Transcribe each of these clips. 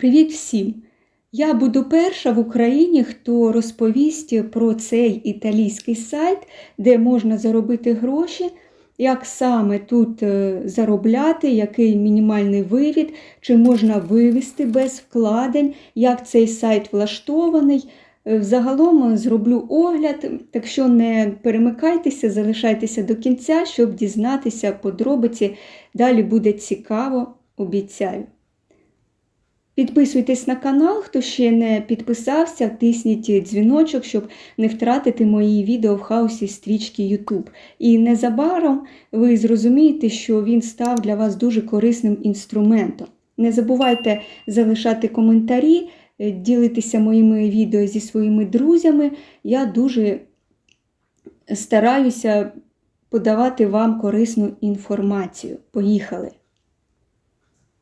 Привіт всім! Я буду перша в Україні, хто розповість про цей італійський сайт, де можна заробити гроші, як саме тут е, заробляти, який мінімальний вивід, чи можна вивести без вкладень, як цей сайт влаштований. Е, Взагалом зроблю огляд, так що не перемикайтеся, залишайтеся до кінця, щоб дізнатися подробиці. Далі буде цікаво, обіцяю. Підписуйтесь на канал, хто ще не підписався, тисніть дзвіночок, щоб не втратити мої відео в хаосі стрічки YouTube. І незабаром ви зрозумієте, що він став для вас дуже корисним інструментом. Не забувайте залишати коментарі, е, ділитися моїми відео зі своїми друзями. Я дуже стараюся подавати вам корисну інформацію. Поїхали!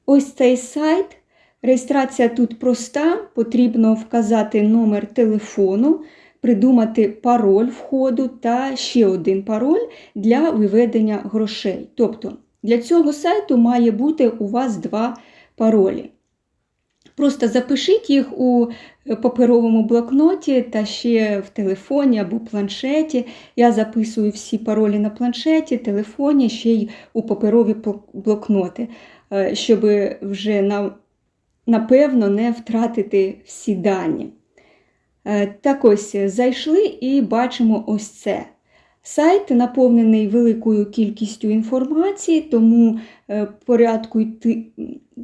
Ось цей сайт. Реєстрація тут проста, потрібно вказати номер телефону, придумати пароль входу та ще один пароль для виведення грошей. Тобто для цього сайту має бути у вас два паролі. Просто запишіть їх у паперовому блокноті та ще в телефоні або планшеті. Я записую всі паролі на планшеті, телефоні, ще й у паперові блокноти, щоб вже на напевно, не втратити всі дані. Так ось зайшли і бачимо ось це. Сайт наповнений великою кількістю інформації, тому, порядку йти,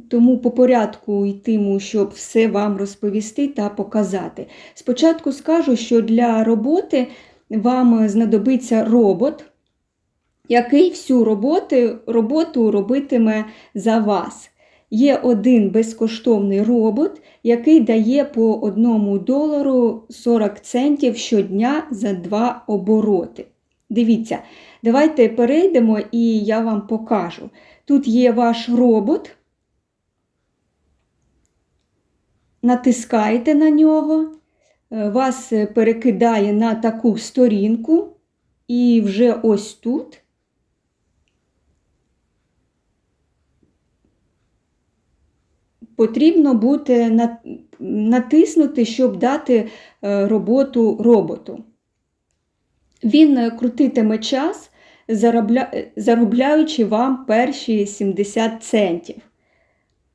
тому по порядку йтиму, щоб все вам розповісти та показати. Спочатку скажу, що для роботи вам знадобиться робот, який всю роботу, роботу робитиме за вас. Є один безкоштовний робот, який дає по 1 долару 40 центів щодня за два обороти. Дивіться, давайте перейдемо і я вам покажу. Тут є ваш робот. Натискаєте на нього, вас перекидає на таку сторінку, і вже ось тут. Потрібно буде натиснути, щоб дати е, роботу роботу. Він е, крутитиме час, заробляючи вам перші 70 центів.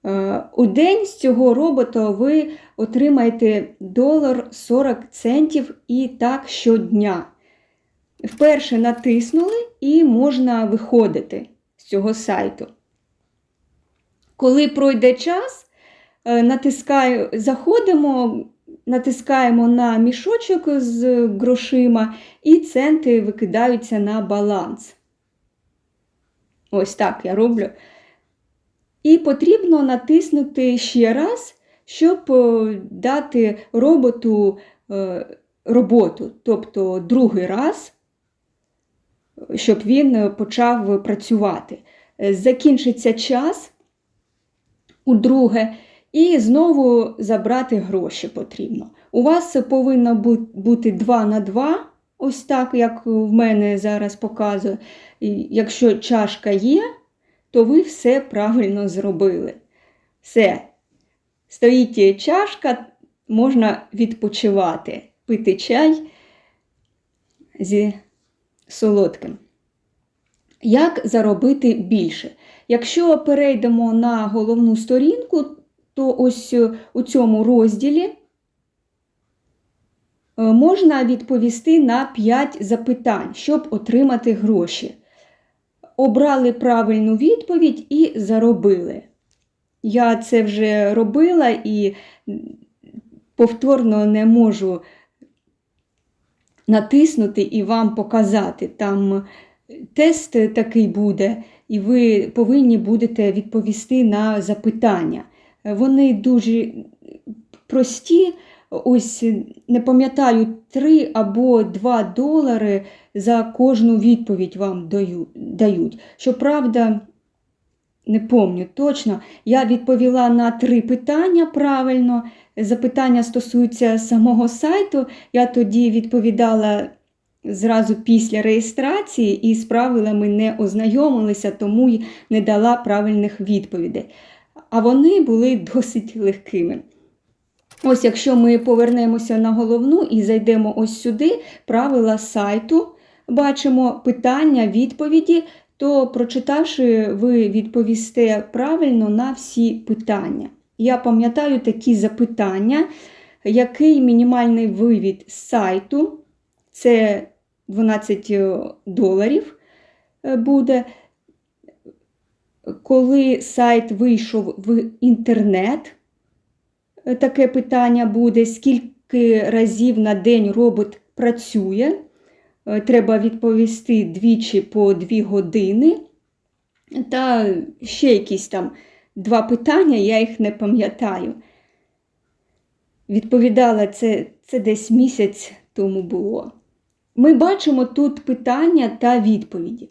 Е, у день з цього робота ви отримаєте долар 40 центів і так щодня. Вперше натиснули і можна виходити з цього сайту. Коли пройде час, натискаю, заходимо, натискаємо на мішочок з грошима, і центи викидаються на баланс. Ось так я роблю. І потрібно натиснути ще раз, щоб дати роботу роботу, тобто другий раз, щоб він почав працювати. Закінчиться час удруге, і знову забрати гроші потрібно. У вас повинно бути 2 на 2, ось так, як в мене зараз показує. Якщо чашка є, то ви все правильно зробили. Все. Стоїть чашка, можна відпочивати, пити чай зі солодким. Як заробити більше? Якщо перейдемо на головну сторінку, то ось е, у цьому розділі е, можна відповісти на 5 запитань, щоб отримати гроші. Обрали правильну відповідь і заробили. Я це вже робила і повторно не можу натиснути і вам показати. Там тест такий буде, і ви повинні будете відповісти на запитання. Вони дуже прості, ось не пам'ятаю, 3 або 2 долари за кожну відповідь вам дають. Щоправда, не пам'ятаю точно, я відповіла на три питання правильно. Запитання стосуються самого сайту. Я тоді відповідала зразу після реєстрації і з правилами не ознайомилася, тому й не дала правильних відповідей. А вони були досить легкими. Ось, якщо ми повернемося на головну і зайдемо ось сюди, правила сайту, бачимо питання, відповіді, то, прочитавши, ви відповісте правильно на всі питання. Я пам'ятаю такі запитання, який мінімальний вивід з сайту, це 12 доларів е, буде. Коли сайт вийшов в інтернет, е, таке питання буде, скільки разів на день робот працює. Е, Треба відповісти двічі по дві години. Та ще якісь там два питання, я їх не пам'ятаю. Відповідала це, це десь місяць тому було. Ми бачимо тут питання та відповіді.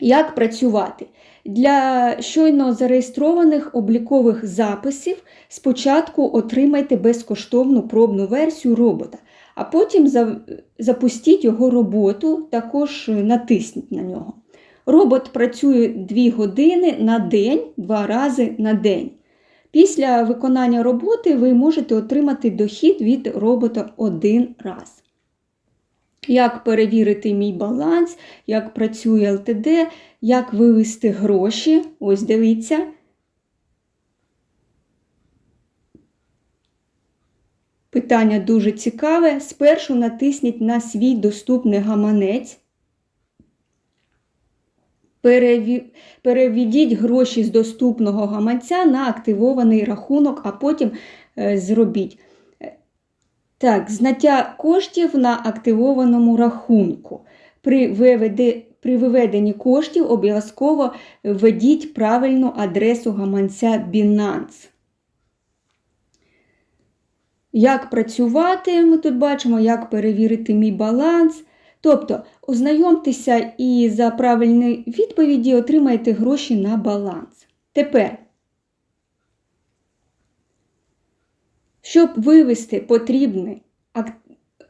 Як працювати? Для щойно зареєстрованих облікових записів спочатку отримайте безкоштовну пробну версію робота, а потім запустіть його роботу, також натисніть на нього. Робот працює 2 години на день, 2 рази на день. Після виконання роботи ви можете отримати дохід від робота один раз. Як перевірити мій баланс, як працює ЛТД, як вивести гроші. Ось дивіться. Питання дуже цікаве. Спершу натисніть на свій доступний гаманець. Переведіть гроші з доступного гаманця на активований рахунок, а потім е, зробіть. Так, знаття коштів на активованому рахунку. При, виведе, при виведенні коштів обов'язково введіть правильну адресу гаманця Binance. Як працювати, ми тут бачимо, як перевірити мій баланс. Тобто, ознайомтеся і за правильні відповіді отримаєте гроші на баланс. Тепер, щоб вивести потрібне,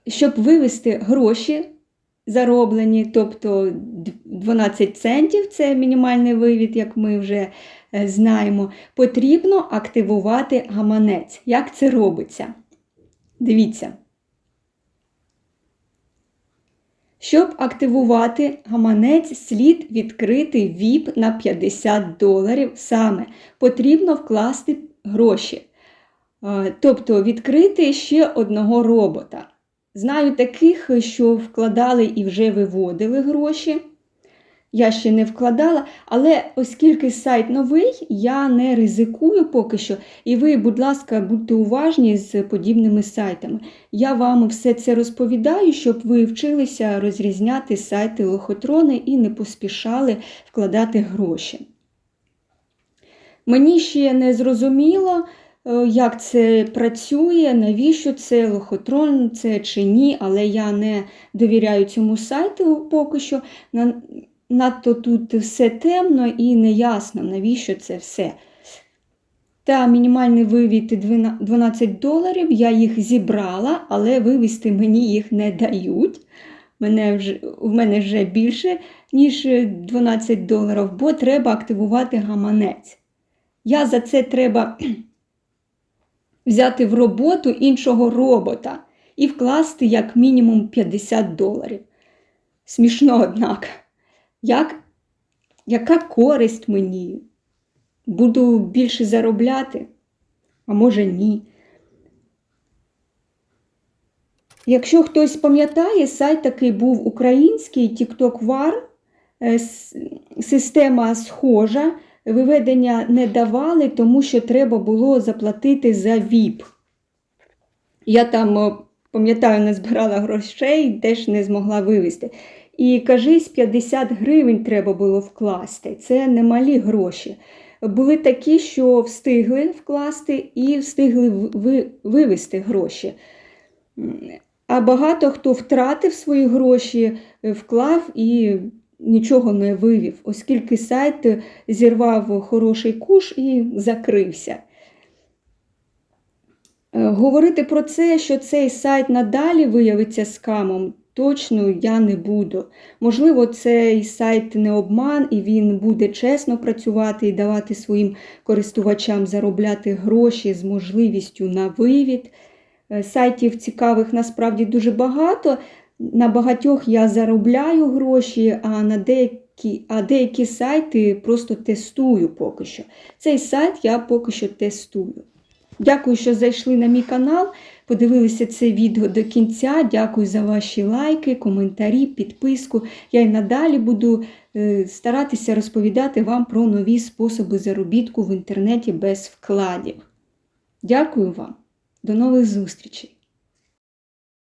щоб вивести гроші зароблені, тобто 12 центів це мінімальний вивід, як ми вже е, знаємо, потрібно активувати гаманець. Як це робиться? Дивіться. Щоб активувати гаманець, слід відкрити VIP на 50 доларів. Саме потрібно вкласти гроші. Е, Тобто відкрити ще одного робота. Знаю таких, що вкладали і вже виводили гроші. Я ще не вкладала, але оскільки сайт новий, я не ризикую поки що. І ви, будь ласка, будьте уважні з подібними сайтами. Я вам все це розповідаю, щоб ви вчилися розрізняти сайти лохотрони і не поспішали вкладати гроші. Мені ще не зрозуміло, як це працює, навіщо це лохотрон, це чи ні, але я не довіряю цьому сайту поки що. Надто тут все темно і неясно, навіщо це все. Та мінімальний вивід 12 12 доларів, я їх зібрала, але вивести мені їх не дають. Мене вже, в мене вже більше, ніж 12 доларів, бо треба активувати гаманець. Я за це треба взяти в роботу іншого робота і вкласти як мінімум 50 доларів. Смішно, однак. Як, яка користь мені? Буду більше заробляти? А може ні. Якщо хтось пам'ятає, сайт такий був український TikTok War. Е, Система схожа, виведення не давали, тому що треба було заплатити за VIP. Я там, е, пам'ятаю, не збирала грошей, теж не змогла вивезти. І кажись, 50 гривень треба було вкласти. Це немалі гроші. Були такі, що встигли вкласти і встигли в- ви- вивести гроші. А багато хто втратив свої гроші, е, вклав і нічого не вивів, оскільки сайт зірвав хороший куш і закрився. Е, Говорити про це, що цей сайт надалі виявиться скамом, точно я не буду. Можливо, цей сайт не обман, і він буде чесно працювати і давати своїм користувачам заробляти гроші з можливістю на вивід. Е, Сайтів цікавих насправді дуже багато. На багатьох я заробляю гроші, а на деякі, а деякі сайти просто тестую поки що. Цей сайт я поки що тестую. Дякую, що зайшли на мій канал, подивилися це відео до кінця. Дякую за ваші лайки, коментарі, підписку. Я й надалі буду е, старатися розповідати вам про нові способи заробітку в інтернеті без вкладів. Дякую вам. До нових зустрічей!